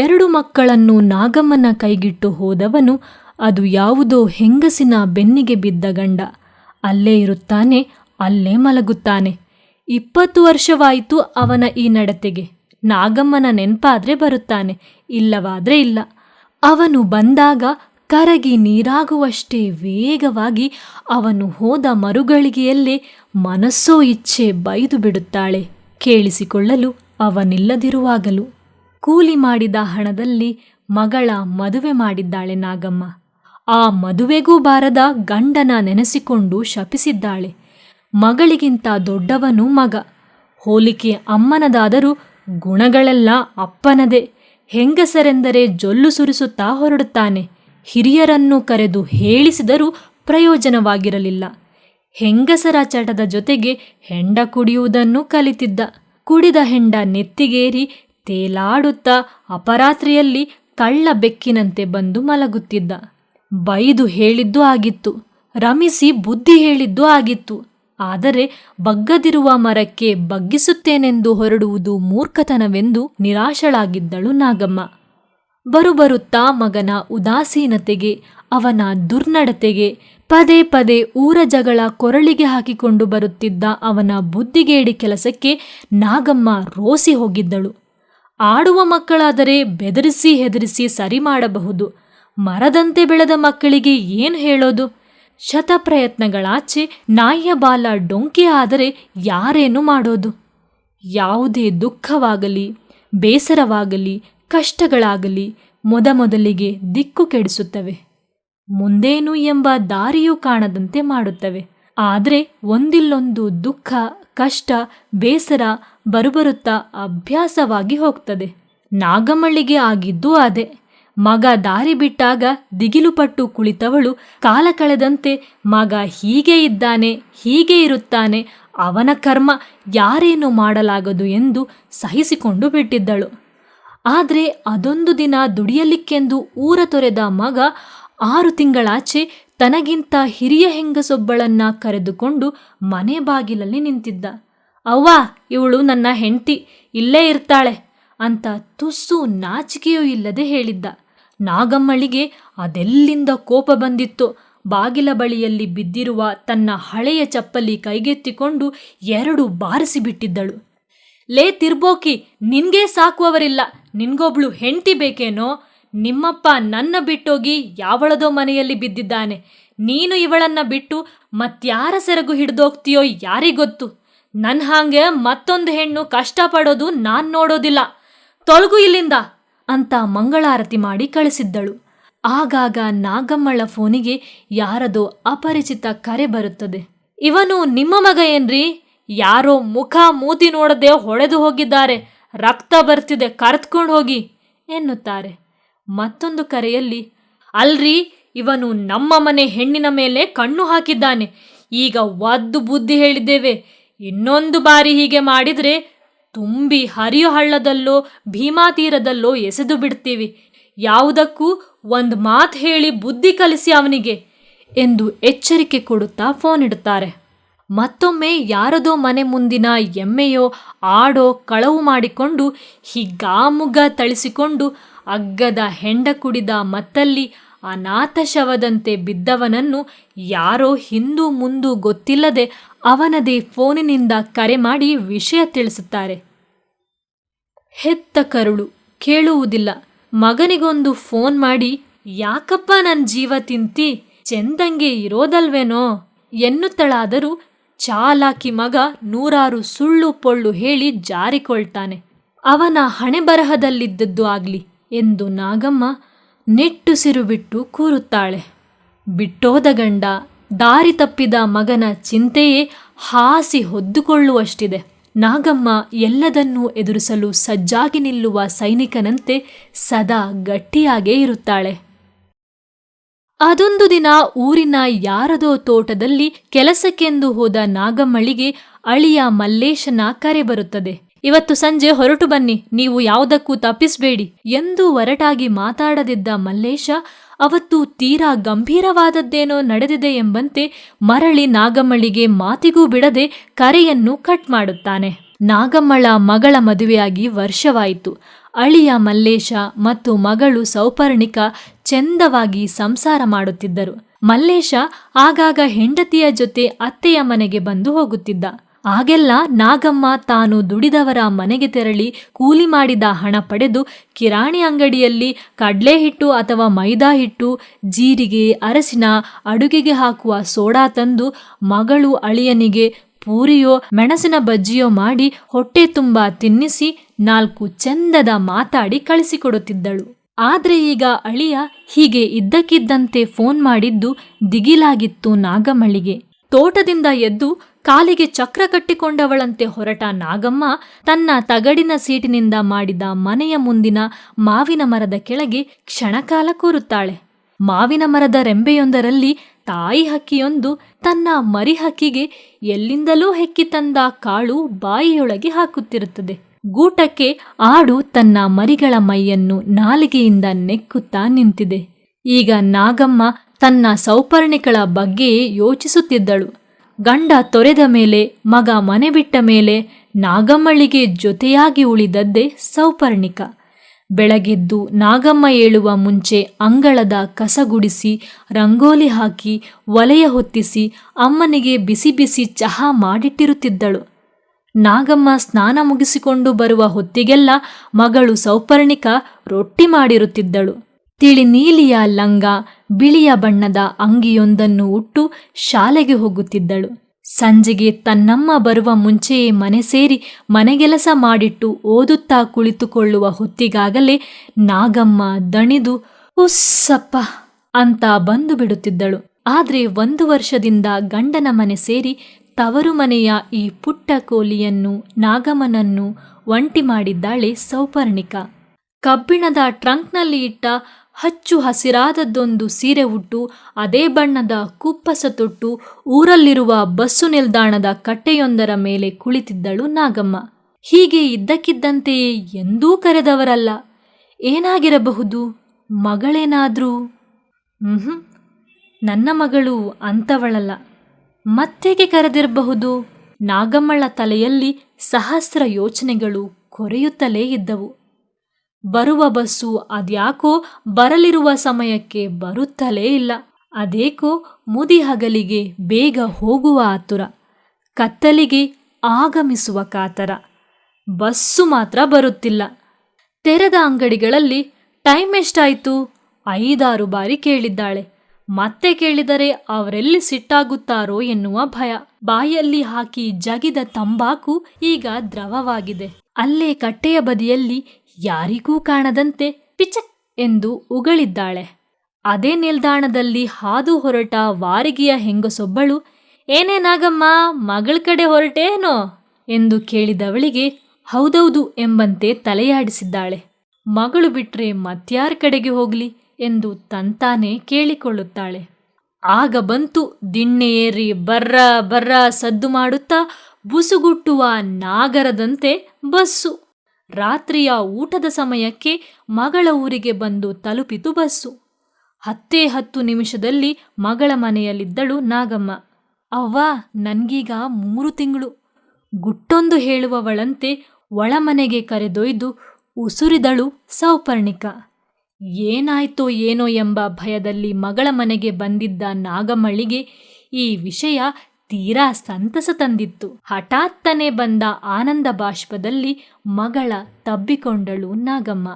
ಎರಡು ಮಕ್ಕಳನ್ನು ನಾಗಮ್ಮನ ಕೈಗಿಟ್ಟು ಹೋದವನು ಅದು ಯಾವುದೋ ಹೆಂಗಸಿನ ಬೆನ್ನಿಗೆ ಬಿದ್ದ ಗಂಡ. ಅಲ್ಲೇ ಇರುತ್ತಾನೆ, ಅಲ್ಲೇ ಮಲಗುತ್ತಾನೆ. ಇಪ್ಪತ್ತು ವರ್ಷವಾಯಿತು ಅವನ ಈ ನಡತೆಗೆ. ನಾಗಮ್ಮನ ನೆನಪಾದ್ರೆ ಬರುತ್ತಾನೆ, ಇಲ್ಲವಾದ್ರೆ ಇಲ್ಲ. ಅವನು ಬಂದಾಗ ಕರಗಿ ನೀರಾಗುವಷ್ಟೇ ವೇಗವಾಗಿ ಅವನು ಹೋದ ಮರುಗಳಿಗೆಯಲ್ಲೇ ಮನಸ್ಸೋ ಇಚ್ಛೆ ಬೈದು ಬಿಡುತ್ತಾಳೆ. ಕೇಳಿಸಿಕೊಳ್ಳಲು ಅವನಿಲ್ಲದಿರುವಾಗಲೂ. ಕೂಲಿ ಮಾಡಿದ ಹಣದಲ್ಲಿ ಮಗಳ ಮದುವೆ ಮಾಡಿದ್ದಾಳೆ ನಾಗಮ್ಮ. ಆ ಮದುವೆಗೂ ಬಾರದ ಗಂಡನ ನೆನೆಸಿಕೊಂಡು ಶಪಿಸಿದ್ದಾಳೆ. ಮಗಳಿಗಿಂತ ದೊಡ್ಡವನು ಮಗ. ಹೋಲಿಕೆ ಅಮ್ಮನದಾದರೂ ಗುಣಗಳೆಲ್ಲ ಅಪ್ಪನದೇ. ಹೆಂಗಸರೆಂದರೆ ಜೊಲ್ಲು ಸುರಿಸುತ್ತಾ ಹೊರಡುತ್ತಾನೆ. ಹಿರಿಯರನ್ನು ಕರೆದು ಹೇಳಿಸಿದರೂ ಪ್ರಯೋಜನವಾಗಿರಲಿಲ್ಲ. ಹೆಂಗಸರ ಚಟದ ಜೊತೆಗೆ ಹೆಂಡ ಕುಡಿಯುವುದನ್ನು ಕಲಿತಿದ್ದ. ಕುಡಿದ ಹೆಂಡ ನೆತ್ತಿಗೇರಿ ತೇಲಾಡುತ್ತಾ ಅಪರಾತ್ರಿಯಲ್ಲಿ ಕಳ್ಳ ಬೆಕ್ಕಿನಂತೆ ಬಂದು ಮಲಗುತ್ತಿದ್ದ. ಬೈದು ಹೇಳಿದ್ದು ಆಗಿತ್ತು, ರಮಿಸಿ ಬುದ್ಧಿ ಹೇಳಿದ್ದು ಆಗಿತ್ತು. ಆದರೆ ಬಗ್ಗದಿರುವ ಮರಕ್ಕೆ ಬಗ್ಗಿಸುತ್ತೇನೆಂದು ಹೊರಡುವುದು ಮೂರ್ಖತನವೆಂದು ನಿರಾಶಳಾಗಿದ್ದಳು ನಾಗಮ್ಮ. ಬರುಬರುತ್ತಾ ಮಗನ ಉದಾಸೀನತೆಗೆ, ಅವನ ದುರ್ನಡತೆಗೆ, ಪದೇ ಪದೇ ಊರ ಜಗಳ ಕೊರಳಿಗೆ ಹಾಕಿಕೊಂಡು ಬರುತ್ತಿದ್ದ ಅವನ ಬುದ್ಧಿಗೇಡಿ ಕೆಲಸಕ್ಕೆ ನಾಗಮ್ಮ ರೋಸಿ ಹೋಗಿದ್ದಳು. ಆಡುವ ಮಕ್ಕಳಾದರೆ ಬೆದರಿಸಿ ಹೆದರಿಸಿ ಸರಿ ಮಾಡಬಹುದು. ಮರದಂತೆ ಬೆಳೆದ ಮಕ್ಕಳಿಗೆ ಏನು ಹೇಳೋದು? ಶತಪ್ರಯತ್ನಗಳಾಚೆ ನಾಯಿಯ ಬಾಲ ಡೊಂಕಿ ಆದರೆ ಯಾರೇನು ಮಾಡೋದು? ಯಾವುದೇ ದುಃಖವಾಗಲಿ, ಬೇಸರವಾಗಲಿ, ಕಷ್ಟಗಳಾಗಲಿ ಮೊದಮೊದಲಿಗೆ ದಿಕ್ಕು ಕೆಡಿಸುತ್ತವೆ. ಮುಂದೇನು ಎಂಬ ದಾರಿಯೂ ಕಾಣದಂತೆ ಮಾಡುತ್ತವೆ. ಆದರೆ ಒಂದಿಲ್ಲೊಂದು ದುಃಖ ಕಷ್ಟ, ಬೇಸರ ಬರುಬರುತ್ತಾ ಅಭ್ಯಾಸವಾಗಿ ಹೋಗ್ತದೆ. ನಾಗಮಳ್ಳಿಗೆ ಆಗಿದ್ದು ಅದೇ. ಮಗ ದಾರಿ ಬಿಟ್ಟಾಗ ದಿಗಿಲುಪಟ್ಟು ಕುಳಿತವಳು ಕಾಲ ಕಳೆದಂತೆ ಮಗ ಹೀಗೆ ಇದ್ದಾನೆ, ಹೀಗೆ ಇರುತ್ತಾನೆ, ಅವನ ಕರ್ಮ ಯಾರೇನು ಮಾಡಲಾಗದು ಎಂದು ಸಹಿಸಿಕೊಂಡು ಬಿಟ್ಟಿದ್ದಳು. ಆದರೆ ಅದೊಂದು ದಿನ ದುಡಿಯಲಿಕ್ಕೆಂದು ಊರ ತೊರೆದ ಮಗ ಆರು ತಿಂಗಳಾಚೆ ತನಗಿಂತ ಹಿರಿಯ ಹೆಂಗಸೊಬ್ಬಳನ್ನ ಕರೆದುಕೊಂಡು ಮನೆ ಬಾಗಿಲಲ್ಲಿ ನಿಂತಿದ್ದ. ಅವ್ವ, ಇವಳು ನನ್ನ ಹೆಂಡತಿ, ಇಲ್ಲೇ ಇರ್ತಾಳೆ ಅಂತ ತುಸು ನಾಚಿಕೆಯೂ ಇಲ್ಲದೆ ಹೇಳಿದ್ದ. ನಾಗಮ್ಮಳಿಗೆ ಅದೆಲ್ಲಿಂದ ಕೋಪ ಬಂದಿತ್ತು, ಬಾಗಿಲ ಬಳಿಯಲ್ಲಿ ಬಿದ್ದಿರುವ ತನ್ನ ಹಳೆಯ ಚಪ್ಪಲಿ ಕೈಗೆತ್ತಿಕೊಂಡು ಎರಡು ಬಾರಿಸಿಬಿಟ್ಟಿದ್ದಳು. ಲೇ ತಿರ್ಬೋಕಿ, ನಿನ್ಗೆ ಸಾಕುವವರಿಲ್ಲ ನಿನ್ಗೊಬ್ಳು ಹೆಂಡತಿ ಬೇಕೇನೋ? ನಿಮ್ಮಪ್ಪ ನನ್ನ ಬಿಟ್ಟೋಗಿ ಯಾವಳದೋ ಮನೆಯಲ್ಲಿ ಬಿದ್ದಿದ್ದಾನೆ. ನೀನು ಇವಳನ್ನ ಬಿಟ್ಟು ಮತ್ಯಾರ ಸೆರಗು ಹಿಡ್ದೋಗ್ತೀಯೋ ಯಾರಿಗೊತ್ತು? ನನ್ನ ಹಾಗೆ ಮತ್ತೊಂದು ಹೆಣ್ಣು ಕಷ್ಟಪಡೋದು ನಾನ್ ನೋಡೋದಿಲ್ಲ. ತೊಲಗು ಇಲ್ಲಿಂದ ಅಂತ ಮಂಗಳಾರತಿ ಮಾಡಿ ಕಳಿಸಿದ್ದಳು. ಆಗಾಗ ನಾಗಮ್ಮಳ ಫೋನಿಗೆ ಯಾರದೋ ಅಪರಿಚಿತ ಕರೆ ಬರುತ್ತದೆ. ಇವನು ನಿಮ್ಮ ಮಗ ಏನ್ರಿ? ಯಾರೋ ಮುಖ ಮೂತಿ ನೋಡದೆ ಹೊಡೆದು ಹೋಗಿದ್ದಾರೆ. ರಕ್ತ ಬರ್ತಿದೆ ಕರೆತ್ಕೊಂಡು ಹೋಗಿ ಎನ್ನುತ್ತಾರೆ. ಮತ್ತೊಂದು ಕರೆಯಲ್ಲಿ, ಅಲ್ರಿ, ಇವನು ನಮ್ಮ ಮನೆ ಹೆಣ್ಣಿನ ಮೇಲೆ ಕಣ್ಣು ಹಾಕಿದ್ದಾನೆ. ಈಗ ಒದ್ದು ಬುದ್ಧಿ ಹೇಳಿದ್ದೇವೆ. ಇನ್ನೊಂದು ಬಾರಿ ಹೀಗೆ ಮಾಡಿದರೆ ತುಂಬಿ ಹರಿಯೋ ಹಳ್ಳದಲ್ಲೋ, ಭೀಮಾ ತೀರದಲ್ಲೋ ಎಸೆದು ಬಿಡ್ತೀವಿ. ಯಾವುದಕ್ಕೂ ಒಂದು ಮಾತು ಹೇಳಿ ಬುದ್ಧಿ ಕಲಿಸಿ ಅವನಿಗೆ ಎಂದು ಎಚ್ಚರಿಕೆ ಕೊಡುತ್ತಾ ಫೋನ್ ಇಡುತ್ತಾರೆ. ಮತ್ತೊಮ್ಮೆ ಯಾರದೋ ಮನೆ ಮುಂದಿನ ಎಮ್ಮೆಯೋ, ಆಡೋ ಕಳವು ಮಾಡಿಕೊಂಡು ಹಿಗ್ಗಾಮುಗ್ಗ ಥಳಿಸಿಕೊಂಡು ಅಗ್ಗದ ಹೆಂಡ ಕುಡಿದ ಮತ್ತಲ್ಲಿ ಅನಾಥ ಶವದಂತೆ ಬಿದ್ದವನನ್ನು ಯಾರೋ ಹಿಂದೂ ಮುಂದು ಗೊತ್ತಿಲ್ಲದೆ ಅವನದೇ ಫೋನಿನಿಂದ ಕರೆ ಮಾಡಿ ವಿಷಯ ತಿಳಿಸುತ್ತಾರೆ. ಹೆತ್ತ ಕರುಳು, ಕೇಳುವುದಿಲ್ಲ. ಮಗನಿಗೊಂದು ಫೋನ್ ಮಾಡಿ, ಯಾಕಪ್ಪ ನನ್ನ ಜೀವ ತಿಂತಿ? ಚೆಂದಂಗೆ ಇರೋದಲ್ವೇನೋ? ಎನ್ನುತ್ತಳಾದರೂ ಚಾಲಾಕಿ ಮಗ ನೂರಾರು ಸುಳ್ಳು ಪೊಳ್ಳು ಹೇಳಿ ಜಾರಿಕೊಳ್ತಾನೆ. ಅವನ ಹಣೆ ಬರಹದಲ್ಲಿದ್ದದ್ದು ಆಗ್ಲಿ. ಎಂದು ನಾಗಮ್ಮ ನೆಟ್ಟುಸಿರು ಬಿಟ್ಟು ಕೂರುತ್ತಾಳೆ. ಬಿಟ್ಟೋದ ಗಂಡ, ದಾರಿ ತಪ್ಪಿದ ಮಗನ ಚಿಂತೆಯೇ ಹಾಸಿ ಹೊದ್ದುಕೊಳ್ಳುವಷ್ಟಿದೆ. ನಾಗಮ್ಮ ಎಲ್ಲದನ್ನೂ ಎದುರಿಸಲು ಸಜ್ಜಾಗಿ ನಿಲ್ಲುವ ಸೈನಿಕನಂತೆ ಸದಾ ಗಟ್ಟಿಯಾಗೇ ಇರುತ್ತಾಳೆ. ಅದೊಂದು ದಿನ ಊರಿನ ಯಾರದೋ ತೋಟದಲ್ಲಿ ಕೆಲಸಕ್ಕೆಂದು ಹೋದ ನಾಗಮ್ಮಳಿಗೆ ಅಳಿಯ ಮಲ್ಲೇಶನ ಕರೆ ಬರುತ್ತದೆ. ಇವತ್ತು ಸಂಜೆ ಹೊರಟು ಬನ್ನಿ. ನೀವು ಯಾವುದಕ್ಕೂ ತಪ್ಪಿಸಬೇಡಿ. ಎಂದು ಒರಟಾಗಿ ಮಾತಾಡದಿದ್ದ ಮಲ್ಲೇಶ, ಅವತ್ತು ತೀರಾ ಗಂಭೀರವಾದದ್ದೇನೋ ನಡೆದಿದೆ ಎಂಬಂತೆ ಮರಳಿ ನಾಗಮ್ಮಳಿಗೆ ಮಾತಿಗೂ ಬಿಡದೆ ಕರೆಯನ್ನು ಕಟ್ ಮಾಡುತ್ತಾನೆ. ನಾಗಮ್ಮಳ ಮಗಳ ಮದುವೆಯಾಗಿ ವರ್ಷವಾಯಿತು. ಅಳಿಯ ಮಲ್ಲೇಶ ಮತ್ತು ಮಗಳು ಸೌಪರ್ಣಿಕ ಚೆಂದವಾಗಿ ಸಂಸಾರ ಮಾಡುತ್ತಿದ್ದರು. ಮಲ್ಲೇಶ ಆಗಾಗ ಹೆಂಡತಿಯ ಜೊತೆ ಅತ್ತೆಯ ಮನೆಗೆ ಬಂದು ಹೋಗುತ್ತಿದ್ದ. ಆಗೆಲ್ಲ ನಾಗಮ್ಮ ತಾನು ದುಡಿದವರ ಮನೆಗೆ ತೆರಳಿ ಕೂಲಿ ಮಾಡಿದ ಹಣ ಪಡೆದು ಕಿರಾಣಿ ಅಂಗಡಿಯಲ್ಲಿ ಕಡಲೆ ಹಿಟ್ಟು ಅಥವಾ ಮೈದಾ ಹಿಟ್ಟು, ಜೀರಿಗೆ, ಅರಸಿನ ಅಡುಗೆಗೆ ಹಾಕುವ ಸೋಡಾ ತಂದು ಮಗಳು ಅಳಿಯನಿಗೆ ಪೂರಿಯೋ, ಮೆಣಸಿನ ಬಜ್ಜಿಯೋ ಮಾಡಿ ಹೊಟ್ಟೆ ತುಂಬ ತಿನ್ನಿಸಿ ನಾಲ್ಕು ಚಂದದ ಮಾತಾಡಿ ಕಳಿಸಿಕೊಡುತ್ತಿದ್ದಳು. ಆದರೆ ಈಗ ಅಳಿಯ ಹೀಗೆ ಇದ್ದಕ್ಕಿದ್ದಂತೆ ಫೋನ್ ಮಾಡಿದ್ದು ದಿಗಿಲಾಗಿತ್ತು ನಾಗಮಳಿಗೆ ತೋಟದಿಂದ ಎದ್ದು ಕಾಲಿಗೆ ಚಕ್ರ ಕಟ್ಟಿಕೊಂಡವಳಂತೆ ಹೊರಟ ನಾಗಮ್ಮ ತನ್ನ ತಗಡಿನ ಸೀಟಿನಿಂದ ಮಾಡಿದ ಮನೆಯ ಮುಂದಿನ ಮಾವಿನ ಮರದ ಕೆಳಗೆ ಕ್ಷಣಕಾಲ ಕೂರುತ್ತಾಳೆ. ಮಾವಿನ ಮರದ ರೆಂಬೆಯೊಂದರಲ್ಲಿ ತಾಯಿ ಹಕ್ಕಿಯೊಂದು ತನ್ನ ಮರಿ ಹಕ್ಕಿಗೆ ಎಲ್ಲಿಂದಲೂ ಹೆಕ್ಕಿ ತಂದ ಕಾಳು ಬಾಯಿಯೊಳಗೆ ಹಾಕುತ್ತಿರುತ್ತದೆ. ಗೂಟಕ್ಕೆ ಆಡು ತನ್ನ ಮರಿಗಳ ಮೈಯನ್ನು ನಾಲಿಗೆಯಿಂದ ನೆಕ್ಕುತ್ತಾ ನಿಂತಿದೆ. ಈಗ ನಾಗಮ್ಮ ತನ್ನ ಸೌಪರ್ಣಿಕಳ ಬಗ್ಗೆ ಯೋಚಿಸುತ್ತಿದ್ದಳು. ಗಂಡ ತೊರೆದ ಮೇಲೆ, ಮಗ ಮನೆ ಬಿಟ್ಟ ಮೇಲೆ ನಾಗಮ್ಮಳಿಗೆ ಜೊತೆಯಾಗಿ ಉಳಿದದ್ದೇ ಸೌಪರ್ಣಿಕ. ಬೆಳಗೆದ್ದು ನಾಗಮ್ಮ ಏಳುವ ಮುಂಚೆ ಅಂಗಳದ ಕಸಗುಡಿಸಿ ರಂಗೋಲಿ ಹಾಕಿ, ಒಲೆಯ ಹೊತ್ತಿಸಿ ಅಮ್ಮನಿಗೆ ಬಿಸಿ ಬಿಸಿ ಚಹಾ ಮಾಡಿಟ್ಟಿರುತ್ತಿದ್ದಳು. ನಾಗಮ್ಮ ಸ್ನಾನ ಮುಗಿಸಿಕೊಂಡು ಬರುವ ಹೊತ್ತಿಗೆಲ್ಲ ಮಗಳು ಸೌಪರ್ಣಿಕ ರೊಟ್ಟಿ ಮಾಡಿರುತ್ತಿದ್ದಳು. ತಿಳಿ ನೀಲಿಯ ಲಂಗ ಬಿಳಿಯ ಬಣ್ಣದ ಅಂಗಿಯೊಂದನ್ನು ಉಟ್ಟು ಶಾಲೆಗೆ ಹೋಗುತ್ತಿದ್ದಳು. ಸಂಜೆಗೆ ತನ್ನಮ್ಮ ಬರುವ ಮುಂಚೆಯೇ ಮನೆ ಸೇರಿ ಮನೆಗೆಲಸ ಮಾಡಿಟ್ಟು ಓದುತ್ತಾ ಕುಳಿತುಕೊಳ್ಳುವ ಹೊತ್ತಿಗಾಗಲೇ ನಾಗಮ್ಮ ದಣಿದು, ಉಸ್ಸಪ್ಪ ಅಂತ ಬಂದು ಬಿಡುತ್ತಿದ್ದಳು. ಆದರೆ ಒಂದು ವರ್ಷದಿಂದ ಗಂಡನ ಮನೆ ಸೇರಿ ತವರು ಮನೆಯ ಈ ಪುಟ್ಟ ಕೋಲಿಯನ್ನು ನಾಗಮ್ಮನನ್ನು ಒಂಟಿ ಮಾಡಿದ್ದಾಳೆ ಸೌಪರ್ಣಿಕ. ಕಬ್ಬಿಣದ ಟ್ರಂಕ್ನಲ್ಲಿ ಇಟ್ಟ ಹಚ್ಚು ಹಸಿರಾದದ್ದೊಂದು ಸೀರೆ ಉಟ್ಟು ಅದೇ ಬಣ್ಣದ ಕುಪ್ಪಸ ತೊಟ್ಟು ಊರಲ್ಲಿರುವ ಬಸ್ಸು ನಿಲ್ದಾಣದ ಕಟ್ಟೆಯೊಂದರ ಮೇಲೆ ಕುಳಿತಿದ್ದಳು ನಾಗಮ್ಮ. ಹೀಗೆ ಇದ್ದಕ್ಕಿದ್ದಂತೆಯೇ ಎಂದೂ ಕರೆದವರಲ್ಲ. ಏನಾಗಿರಬಹುದು? ಮಗಳೇನಾದ್ರೂ? ಹ್ಮ್ ನನ್ನ ಮಗಳು ಅಂಥವಳಲ್ಲ ಮತ್ತೇಗೆ ಕರೆದಿರಬಹುದು? ನಾಗಮ್ಮಳ ತಲೆಯಲ್ಲಿ ಸಹಸ್ರ ಯೋಚನೆಗಳು ಕೊರೆಯುತ್ತಲೇ ಇದ್ದವು. ಬರುವ ಬಸ್ಸು ಅದ್ಯಾಕೋ ಬರಲಿರುವ ಸಮಯಕ್ಕೆ ಬರುತ್ತಲೇ ಇಲ್ಲ. ಅದೇಕೋ ಮುದಿ ಹಗಲಿಗೆ ಬೇಗ ಹೋಗುವ ಆತುರ. ಕತ್ತಲಿಗೆ ಆಗಮಿಸುವ ಕಾತರ. ಬಸ್ಸು ಮಾತ್ರ ಬರುತ್ತಿಲ್ಲ. ತೆರೆದ ಅಂಗಡಿಗಳಲ್ಲಿ ಟೈಮ್ ಎಷ್ಟಾಯಿತು? ಐದಾರು ಬಾರಿ ಕೇಳಿದ್ದಾಳೆ. ಮತ್ತೆ ಕೇಳಿದರೆ ಅವರೆಲ್ಲಿ ಸಿಟ್ಟಾಗುತ್ತಾರೋ ಎನ್ನುವ ಭಯ. ಬಾಯಲ್ಲಿ ಹಾಕಿ ಜಗಿದ ತಂಬಾಕು ಈಗ ದ್ರವವಾಗಿದೆ. ಅಲ್ಲೇ ಕಟ್ಟೆಯ ಬದಿಯಲ್ಲಿ ಯಾರಿಗೂ ಕಾಣದಂತೆ ಪಿಚ ಎಂದು ಉಗಳಿದ್ದಾಳೆ. ಅದೇ ನಿಲ್ದಾಣದಲ್ಲಿ ಹಾದು ಹೊರಟ ವಾರಿಗೆಯ ಹೆಂಗಸೊಬ್ಬಳು ಏನೇನಾಗಮ್ಮ ಮಗಳ ಕಡೆ ಹೊರಟೇನೋ? ಎಂದು ಕೇಳಿದವಳಿಗೆ, ಹೌದೌದು ಎಂಬಂತೆ ತಲೆಯಾಡಿಸಿದ್ದಾಳೆ. ಮಗಳು ಬಿಟ್ರೆ ಮತ್ಯಾರ ಕಡೆಗೆ ಹೋಗ್ಲಿ? ಎಂದು ತಂತಾನೆ ಕೇಳಿಕೊಳ್ಳುತ್ತಾಳೆ. ಆಗ ಬಂತು ದಿಣ್ಣೆ ಬರ್ರ ಬರ್ರ ಸದ್ದು ಮಾಡುತ್ತಾ ಬುಸುಗುಟ್ಟುವ ನಾಗರದಂತೆ ಬಸ್ಸು. ರಾತ್ರಿಯ ಊಟದ ಸಮಯಕ್ಕೆ ಮಗಳ ಊರಿಗೆ ಬಂದು ತಲುಪಿತು ಬಸ್ಸು. ಹತ್ತೇ ಹತ್ತು ನಿಮಿಷದಲ್ಲಿ ಮಗಳ ಮನೆಯಲ್ಲಿದ್ದಳು ನಾಗಮ್ಮ. ಅವ್ವ, ನನಗೀಗ ಮೂರು ತಿಂಗಳು. ಗುಟ್ಟೊಂದು ಹೇಳುವವಳಂತೆ ಒಳಮನೆಗೆ ಕರೆದೊಯ್ದು ಉಸುರಿದಳು ಸೌಪರ್ಣಿಕ. ಏನಾಯ್ತೋ ಏನೋ ಎಂಬ ಭಯದಲ್ಲಿ ಮಗಳ ಮನೆಗೆ ಬಂದಿದ್ದ ನಾಗಮ್ಮಳಿಗೆ ಈ ವಿಷಯ ತೀರಾ ಸಂತಸ ತಂದಿತ್ತು. ಹಠಾತ್ತನೆ ಬಂದ ಆನಂದ ಬಾಷ್ಪದಲ್ಲಿ ಮಗಳ ತಬ್ಬಿಕೊಂಡಳು ನಾಗಮ್ಮ.